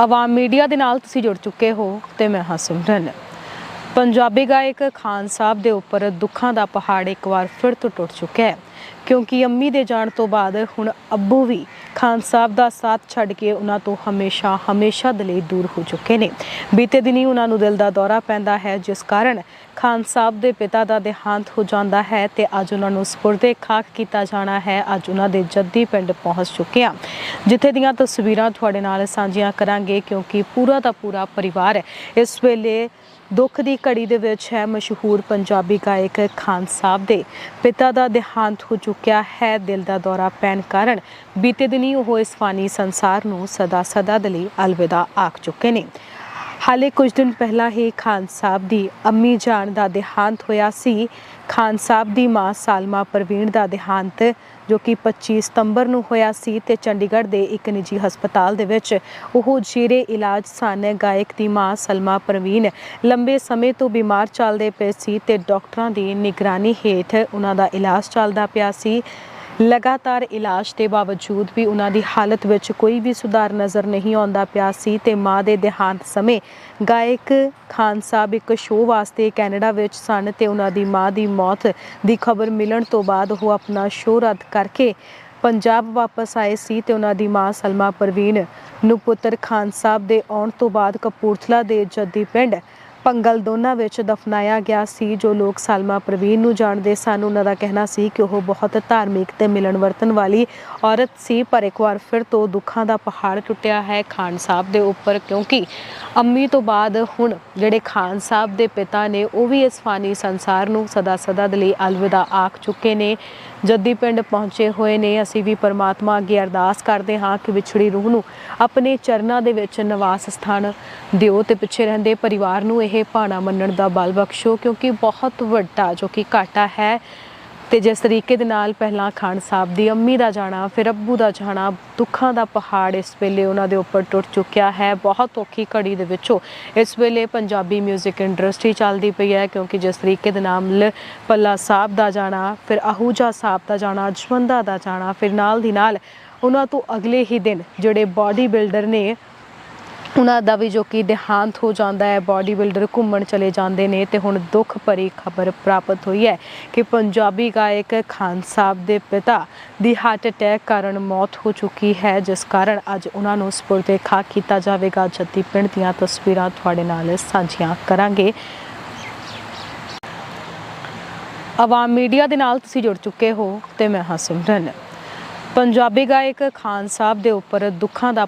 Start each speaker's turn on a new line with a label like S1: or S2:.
S1: ਆਵਾਮ media ਦੇ ਨਾਲ ਤੁਸੀਂ ਜੁੜ ਚੁੱਕੇ ਹੋ ਤੇ ਮੈਂ ਹਾਂ ਸਿਮਰਨ। ਪੰਜਾਬੀ ਗਾਇਕ ਖਾਨ ਸਾਹਿਬ ਦੇ ਉੱਪਰ ਦੁੱਖਾਂ ਦਾ ਪਹਾੜ ਇੱਕ ਵਾਰ ਫਿਰ ਤੋਂ ਟੁੱਟ ਚੁੱਕਿਆ ਹੈ, ਕਿਉਂਕਿ ਅੰਮੀ ਦੇ ਜਾਣ ਤੋਂ ਬਾਅਦ ਹੁਣ ਅੱਬੂ ਵੀ ਖਾਨ ਸਾਹਿਬ ਦਾ ਸਾਥ ਛੱਡ ਕੇ ਉਹਨਾਂ ਤੋਂ ਹਮੇਸ਼ਾ ਹਮੇਸ਼ਾ ਦੇ ਲਈ ਦੂਰ ਹੋ ਚੁੱਕੇ ਨੇ। ਬੀਤੇ ਦਿਨੀ ਉਹਨਾਂ ਨੂੰ ਦਿਲ ਦਾ ਦੌਰਾ ਪੈਂਦਾ ਹੈ, ਜਿਸ ਕਾਰਨ ਖਾਨ ਸਾਹਿਬ ਦੇ ਪਿਤਾ ਦਾ ਦੇਹਾਂਤ ਹੋ ਜਾਂਦਾ ਹੈ ਤੇ ਅੱਜ ਉਹਨਾਂ ਨੂੰ ਸਪੁਰਦੇ ਖਾਕ ਕੀਤਾ ਜਾਣਾ ਹੈ। ਅੱਜ ਉਹਨਾਂ ਦੇ ਜੱਦੀ ਪਿੰਡ ਪਹੁੰਚ ਚੁੱਕੇ ਆ ਜਿੱਥੇ ਦੀਆਂ ਤਸਵੀਰਾਂ ਤੁਹਾਡੇ ਨਾਲ ਸਾਂਝੀਆਂ ਕਰਾਂਗੇ ਕਿਉਂਕਿ ਪੂਰਾ ਦਾ ਪੂਰਾ ਪਰਿਵਾਰ ਇਸ ਵੇਲੇ ਦੁੱਖ ਦੀ ਘੜੀ ਦੇ ਵਿੱਚ ਹੈ। ਮਸ਼ਹੂਰ ਪੰਜਾਬੀ ਗਾਇਕ ਖਾਨ ਸਾਹਿਬ ਦੇ ਪਿਤਾ ਦਾ ਦੇਹਾਂਤ ਹੋ ਚੁੱਕਿਆ ਹੈ। ਦਿਲ ਦਾ ਦੌਰਾ ਪੈਣ ਕਾਰਨ ਬੀਤੇ ਦਿਨੀ ਉਹ ਇਸ ਫਾਨੀ ਸੰਸਾਰ ਨੂੰ ਸਦਾ ਸਦਾ ਦੇ ਲਈ ਅਲਵਿਦਾ ਆਖ ਚੁੱਕੇ ਨੇ। ਹਾਲੇ ਕੁਝ ਦਿਨ ਪਹਿਲਾਂ ਹੀ ਖਾਨ ਸਾਹਿਬ ਦੀ ਅੰਮੀ ਜਾਨ ਦਾ ਦੇਹਾਂਤ ਹੋਇਆ ਸੀ। ਖਾਨ ਸਾਹਿਬ ਦੀ ਮਾਂ ਸਾਲਮਾ ਪ੍ਰਵੀਨ ਦਾ ਦੇਹਾਂਤ, ਜੋ ਕਿ 25 ਸਤੰਬਰ ਨੂੰ ਹੋਇਆ ਸੀ ਤੇ ਚੰਡੀਗੜ੍ਹ ਦੇ ਇੱਕ ਨਿੱਜੀ ਹਸਪਤਾਲ ਦੇ ਵਿੱਚ ਉਹ ਜੀਰੇ ਇਲਾਜ ਸਨ। ਗਾਇਕ ਦੀ ਮਾਂ ਸਲਮਾ ਪ੍ਰਵੀਨ ਲੰਬੇ ਸਮੇਂ ਤੋਂ ਬਿਮਾਰ ਚੱਲਦੇ ਪਏ ਸੀ ਤੇ ਡਾਕਟਰਾਂ ਦੀ ਨਿਗਰਾਨੀ ਹੇਠ ਉਹਨਾਂ ਦਾ ਇਲਾਜ ਚੱਲਦਾ ਪਿਆ ਸੀ। ਲਗਾਤਾਰ ਇਲਾਜ ਦੇ ਬਾਵਜੂਦ ਵੀ ਉਹਨਾਂ ਦੀ ਹਾਲਤ ਵਿੱਚ ਕੋਈ ਵੀ ਸੁਧਾਰ ਨਜ਼ਰ ਨਹੀਂ ਆਉਂਦਾ ਪਿਆ ਸੀ ਤੇ ਮਾਂ ਦੇ ਦੇਹਾਂਤ ਸਮੇਂ ਗਾਇਕ ਖਾਨ ਸਾਹਿਬ ਇੱਕ ਸ਼ੋਅ ਵਾਸਤੇ ਕੈਨੇਡਾ ਵਿੱਚ ਸਨ ਤੇ ਉਹਨਾਂ ਦੀ ਮਾਂ ਦੀ ਮੌਤ ਦੀ ਖਬਰ ਮਿਲਣ ਤੋਂ ਬਾਅਦ ਉਹ ਆਪਣਾ ਸ਼ੋਅ ਰੱਦ ਕਰਕੇ ਪੰਜਾਬ ਵਾਪਸ ਆਏ ਸੀ ਤੇ ਉਹਨਾਂ ਦੀ ਮਾਂ ਸਲਮਾ ਪਰਵੀਨ ਨੂੰ ਪੁੱਤਰ ਖਾਨ ਸਾਹਿਬ ਦੇ ਆਉਣ ਤੋਂ ਬਾਅਦ ਕਪੂਰਥਲਾ ਦੇ ਜੱਦੀ ਪਿੰਡ ਪੰਗਲ ਦੋਨਾਂ ਵਿੱਚ ਦਫਨਾਇਆ ਗਿਆ ਸੀ, ਜੋ ਲੋਕ ਸਾਲਮਾ ਪ੍ਰਵੀਨ ਨੂੰ ਜਾਣਦੇ ਸਨ। ਉਹਨਾਂ ਦਾ ਕਹਿਣਾ ਸੀ ਕਿ ਉਹ ਬਹੁਤ ਧਾਰਮਿਕ ਤੇ ਮਿਲਣ ਵਰਤਨ ਵਾਲੀ ਔਰਤ ਸੀ, ਪਰ ਇੱਕ ਵਾਰ ਫਿਰ ਤੋਂ ਦੁੱਖਾਂ ਦਾ ਪਹਾੜ ਟੁੱਟਿਆ ਹੈ ਖਾਨ ਸਾਹਿਬ ਦੇ ਉੱਪਰ, ਕਿਉਂਕਿ ਅੰਮੀ ਤੋਂ ਬਾਅਦ ਹੁਣ ਜਿਹੜੇ ਖਾਨ ਸਾਹਿਬ ਦੇ ਪਿਤਾ ਨੇ, ਉਹ ਵੀ ਇਸ ਫਾਨੀ ਸੰਸਾਰ ਨੂੰ ਸਦਾ ਸਦਾ ਦੇ ਲਈ ਅਲਵਿਦਾ ਆਖ ਚੁੱਕੇ ਨੇ। ਜੱਦੀ ਪਿੰਡ ਪਹੁੰਚੇ ਹੋਏ ਨੇ। ਅਸੀਂ ਵੀ ਪਰਮਾਤਮਾ ਅੱਗੇ ਅਰਦਾਸ ਕਰਦੇ ਹਾਂ ਕਿ ਵਿਛੜੀ ਰੂਹ ਨੂੰ ਆਪਣੇ ਚਰਨਾਂ ਦੇ ਵਿੱਚ ਨਿਵਾਸ ਸਥਾਨ ਦਿਓ ਤੇ ਪਿੱਛੇ ਰਹਿੰਦੇ ਪਰਿਵਾਰ ਨੂੰ ਇਹ ਭਾਣਾ ਮੰਨਣ ਦਾ ਬਲ ਬਖਸ਼ੋ, ਕਿਉਂਕਿ ਬਹੁਤ ਵੱਡਾ ਜੋ ਕਿ ਘਾਟਾ ਹੈ ਤੇ ਜਿਸ ਤਰੀਕੇ ਦੇ ਨਾਲ ਪਹਿਲਾਂ ਖਾਨ ਸਾਹਿਬ ਦੀ ਅੰਮੀ ਦਾ ਜਾਣਾ, ਫਿਰ ਅੱਬੂ ਦਾ ਜਾਣਾ, ਦੁੱਖਾਂ ਦਾ ਪਹਾੜ ਇਸ ਵੇਲੇ ਉਹਨਾਂ ਦੇ ਉੱਪਰ ਟੁੱਟ ਚੁੱਕਿਆ ਹੈ। ਬਹੁਤ ਔਖੀ ਘੜੀ ਦੇ ਵਿੱਚੋਂ ਇਸ ਵੇਲੇ ਪੰਜਾਬੀ 뮤직 ਇੰਡਸਟਰੀ ਚੱਲਦੀ ਪਈ ਹੈ ਕਿਉਂਕਿ ਜਿਸ ਤਰੀਕੇ ਦੇ ਨਾਲ ਪੱਲਾ ਸਾਹਿਬ ਦਾ ਜਾਣਾ, ਫਿਰ ਆਹੂਜਾ ਸਾਹਿਬ ਦਾ ਜਾਣਾ, ਜਵੰਦਾ ਦਾ ਜਾਣਾ, ਫਿਰ ਨਾਲ ਦੀ ਨਾਲ ਉਹਨਾਂ ਤੋਂ ਅਗਲੇ ਹੀ ਦਿਨ ਜਿਹੜੇ ਬਾਡੀ ਬਿਲਡਰ ਨੇ ਉਹਨਾਂ ਦਾ ਵੀ ਜੋ ਕਿ ਦੇਹਾਂਤ ਹੋ ਜਾਂਦਾ ਹੈ ਬਾਡੀ ਬਿਲਡਰ ਘੁੰਮਣ ਚਲੇ ਜਾਂਦੇ ਨੇ ਤੇ ਹੁਣ ਦੁੱਖ ਭਰੀ ਖਬਰ ਪ੍ਰਾਪਤ ਹੋਈ ਹੈ ਕਿ ਪੰਜਾਬੀ ਗਾਇਕ ਖਾਨ ਸਾਹਿਬ ਦੇ ਪਿਤਾ ਦੀ ਹਾਰਟ ਅਟੈਕ ਕਾਰਨ ਮੌਤ ਹੋ ਚੁੱਕੀ ਹੈ, ਜਿਸ ਕਾਰਨ ਅੱਜ ਉਹਨਾਂ ਨੂੰ ਸਪੁਰਦੇ ਖਾਕ ਕੀਤਾ ਜਾਵੇਗਾ। ਜੱਦੀ ਪਿੰਡ ਦੀਆਂ ਤਸਵੀਰਾਂ ਤੁਹਾਡੇ ਨਾਲ ਸਾਂਝੀਆਂ ਕਰਾਂਗੇ। ਆਵਾਮ ਮੀਡੀਆ ਦੇ ਨਾਲ ਤੁਸੀਂ ਜੁੜ ਚੁੱਕੇ ਹੋ ਤੇ ਮੈਂ ਹਾਂ ਸਿਮਰਨ। ਪੰਜਾਬੀ ਗਾਇਕ ਖਾਨ ਸਾਹਿਬ ਦੇ ਉੱਪਰ ਦੁੱਖਾਂ ਦਾ